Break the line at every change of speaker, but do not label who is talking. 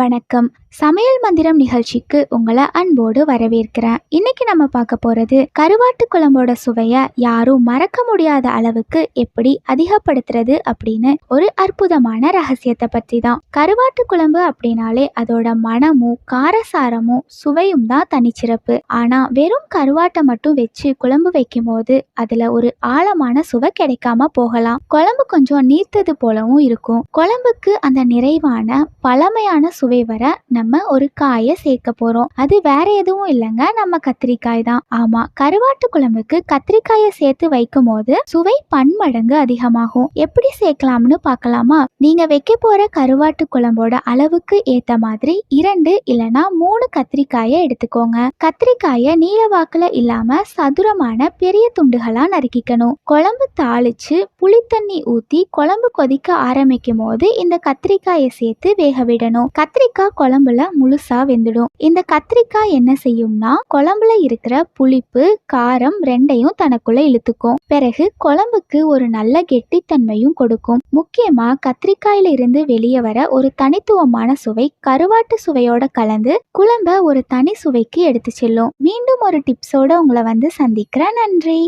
வணக்கம். சமையல் மந்திரம் நிகழ்ச்சிக்கு உங்களை அன்போடு வரவேற்கிறேன். இன்னைக்கு நம்ம பார்க்க போறது கருவாட்டு குழம்போட சுவைய யாரும் மறக்க முடியாத அளவுக்கு எப்படி அதிகப்படுத்துறது அப்படின்னு ஒரு அற்புதமான ரகசியத்தை பற்றி தான். கருவாட்டு குழம்பு அப்படின்னாலே அதோட மனமும் காரசாரமும் சுவையும் தான் தனிச்சிறப்பு. ஆனா வெறும் கருவாட்டை மட்டும் வச்சு குழம்பு வைக்கும் போது அதுல ஒரு ஆழமான சுவை கிடைக்காம போகலாம். குழம்பு கொஞ்சம் நீர்த்தது போலவும் இருக்கும். குழம்புக்கு அந்த நிறைவான பழமையான சுவை வர நம்ம ஒரு காயை சேர்க்க போறோம். அது வேற எதுவும் இல்லைங்க நம்ம கத்திரிக்காய் தான். ஆமா கருவாட்டு குழம்புக்கு கத்திரிக்காயை சேர்த்து வைக்கும் போது சுவை பன்மடங்கு அதிகமாகும். எப்படி சேர்க்கலாம்னு பார்க்கலாமா? நீங்க வைக்க போற கருவாட்டு குழம்போட அளவுக்கு ஏத்த மாதிரி இரண்டு இல்லனா மூணு கத்திரிக்காயை எடுத்துக்கோங்க. கத்திரிக்காயை நீளவாக்குல இல்லாம சதுரமான பெரிய துண்டுகளா நறுக்கிக்கணும். குழம்பு தாளிச்சு புளித்தண்ணி ஊத்தி குழம்பு கொதிக்க ஆரம்பிக்கும் போது இந்த கத்திரிக்காயை சேர்த்து வேக விடணும். கத்திரிக்காய் குழம்புல முழுசா வெந்துடும். இந்த கத்திரிக்காய் என்ன செய்யும்னா குழம்புல இருக்கிற புளிப்பு காரம் ரெண்டையும் தனக்குள்ள இழுத்துக்கும். பிறகு குழம்புக்கு ஒரு நல்ல கெட்டித்தன்மையும் கொடுக்கும். முக்கியமா கத்திரிக்காயில இருந்து வெளியே வர ஒரு தனித்துவமான சுவை கருவாட்டு சுவையோட கலந்து குழம்ப ஒரு தனி சுவைக்கு எடுத்து செல்லும். மீண்டும் ஒரு டிப்ஸோட உங்களை வந்து சந்திக்கிறேன். நன்றி.